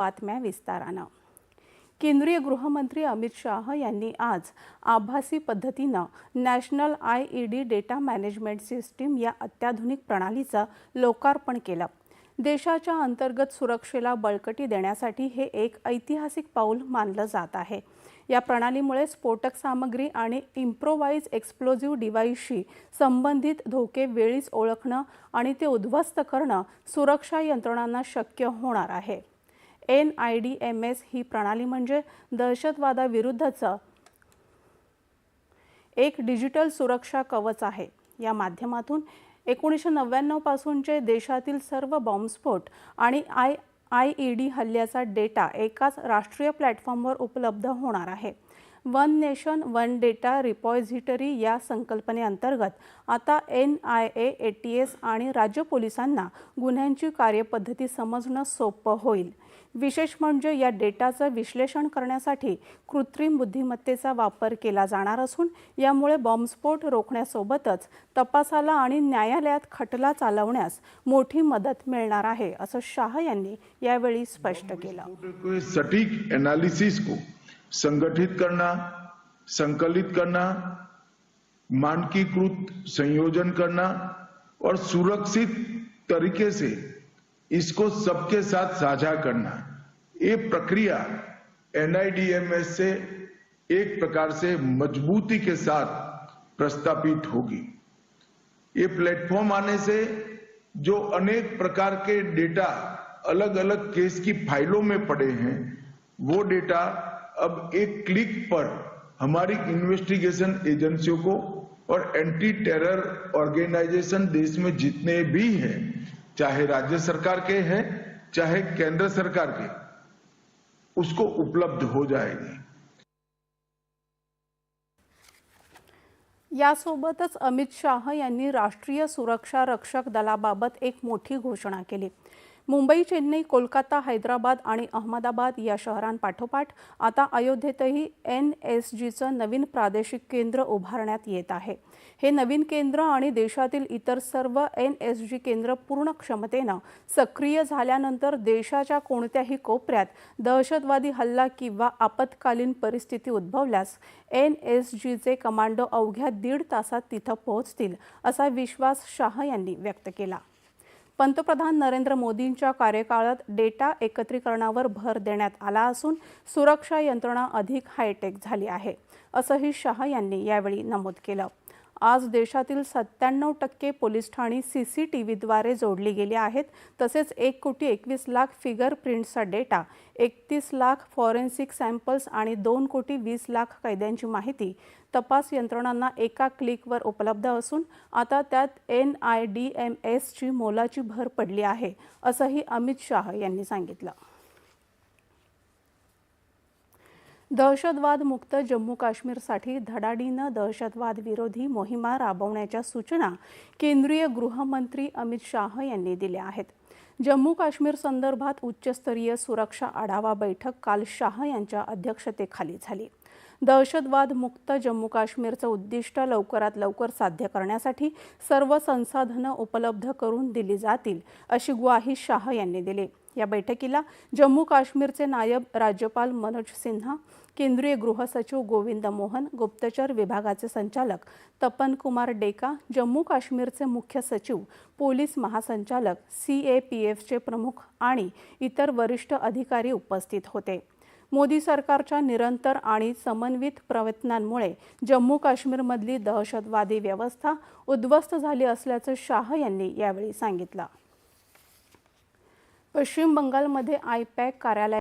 बातम्या विस्तारानं. केंद्रीय गृहमंत्री अमित शाह यांनी आज आभासी पद्धतीनं national I E D data management system या अत्याधुनिक प्रणालीचं लोकार्पण केलं. देशाच्या अंतर्गत सुरक्षेला बळकटी देण्यासाठी हे एक ऐतिहासिक पाऊल मानलं जात आहे. या प्रणालीमुळे स्फोटक सामग्री आणि इम्प्रोवाइज एक्सप्लोजिव्ह डिव्हाइसशी संबंधित धोके वेळीच ओळखणं आणि ते उद्ध्वस्त करणं सुरक्षा यंत्रणांना शक्य होणार आहे. N I D M S ही प्रणाली म्हणजे दहशतवादाविरुद्धचं एक डिजिटल सुरक्षा कवच आहे. या माध्यमातून एकोणीसशे नव्याण्णव पासूनचे देशातील सर्व बॉम्बस्फोट आणि आय आय ई डी हल्ल्याचा डेटा एकाच राष्ट्रीय प्लॅटफॉर्मवर उपलब्ध होणार आहे. One nation one data repository या संकल्पनेअंतर्गत आता N I A A T S आणि राज्य पोलिसांना गुन्ह्यांची कार्यपद्धती समजणं सोपं होईल. विशेष म्हणजे या डेटाचं विश्लेषण करण्यासाठी कृत्रिम बुद्धिमत्तेचा वापर केला जाणार असून यामुळे बॉम्बस्फोट रोखण्यासोबतच तपासाला आणि न्यायालयात खटला चालवण्यास मोठी मदत मिळणार आहे असं शाह यांनी यावेळी स्पष्ट केलं. सटीक अनालिसिस को संगठित करना, संकलित करना, मानकीकृत संयोजन करना और सुरक्षित तरीके से इसको सबके साथ साझा करना। ये प्रक्रिया एनआईडीएमएस से एक प्रकार से मजबूती के साथ प्रस्तापित होगी। ये प्लेटफॉर्म आने से जो अनेक प्रकार के डेटा अलग अलग केस की फाइलों में पड़े हैं, वो डेटा अब एक क्लिक पर हमारी इन्वेस्टिगेशन एजेंसियों को और एंटी टेरर ऑर्गेनाइजेशन देश में जितने भी हैं, चाहे राज्य सरकार के हैं, चाहे केंद्र सरकार के, उसको उपलब्ध हो जाएगी। यासोबतच अमित शाह यांनी राष्ट्रीय सुरक्षा रक्षक दलाबाबत एक मोठी घोषणा केली. मुंबई चेन्नई कोलकाता हैदराबाद आणि अहमदाबाद या शहरांपाठोपाठ आता अयोध्येतही एन एस जीचं नवीन प्रादेशिक केंद्र उभारण्यात येत आहे. हे नवीन केंद्र आणि देशातील इतर सर्व एन एस जी केंद्र पूर्ण क्षमतेनं सक्रिय झाल्यानंतर देशाच्या कोणत्याही कोपऱ्यात दहशतवादी हल्ला किंवा आपत्कालीन परिस्थिती उद्भवल्यास एन एस जीचे कमांडो अवघ्या दीड तासात तिथं पोहोचतील असा विश्वास शाह यांनी व्यक्त केला. पंतप्रधान नरेंद्र मोदींच्या कार्यकाळात डेटा एकत्रीकरणावर भर देण्यात आला असून सुरक्षा यंत्रणा अधिक हायटेक झाली आहे असंही शाह यांनी यावेळी नमूद केलं. आज देशातील सत्त्याण्णव टक्के पोलीस ठाणी सी सी टी व्हीद्वारे जोडली गेली आहेत. तसेच एक कोटी एकवीस लाख फिगर प्रिंटचा डेटा एकतीस लाख फॉरेन्सिक सॅम्पल्स आणि दोन कोटी वीस लाख कैद्यांची माहिती तपास यंत्रणांना एका क्लिकवर उपलब्ध असून आता त्यात एन आय डी एम एसची मोलाची भर पडली आहे असंही अमित शाह यांनी सांगितलं. दहशतवादमुक्त जम्मू काश्मीरसाठी धडाडीनं दहशतवाद विरोधी मोहिमा राबवण्याच्या सूचना केंद्रीय गृहमंत्री अमित शाह यांनी दिल्या आहेत. जम्मू काश्मीर संदर्भात उच्चस्तरीय सुरक्षा आढावा बैठक काल शाह यांच्या अध्यक्षतेखाली झाली. दहशतवाद मुक्त जम्मू काश्मीरचं उद्दिष्ट लवकरात लवकर साध्य करण्यासाठी सर्व संसाधनं उपलब्ध करून दिली जातील अशी ग्वाही शाह यांनी दिली. या बैठकीला जम्मू काश्मीरचे नायब राज्यपाल मनोज सिन्हा केंद्रीय गृहसचिव गोविंद मोहन गुप्तचर विभागाचे संचालक तपन कुमार डेका जम्मू काश्मीरचे मुख्य सचिव पोलीस महासंचालक सी ए पी एफचे प्रमुख आणि इतर वरिष्ठ अधिकारी उपस्थित होते. मोदी सरकारच्या निरंतर आणि समन्वित प्रयत्नांमुळे जम्मू काश्मीरमधली दहशतवादी व्यवस्था उद्ध्वस्त झाली असल्याचं शाह यांनी यावेळी सांगितलं. पश्चिम बंगालमध्ये आयपॅक कार्यालय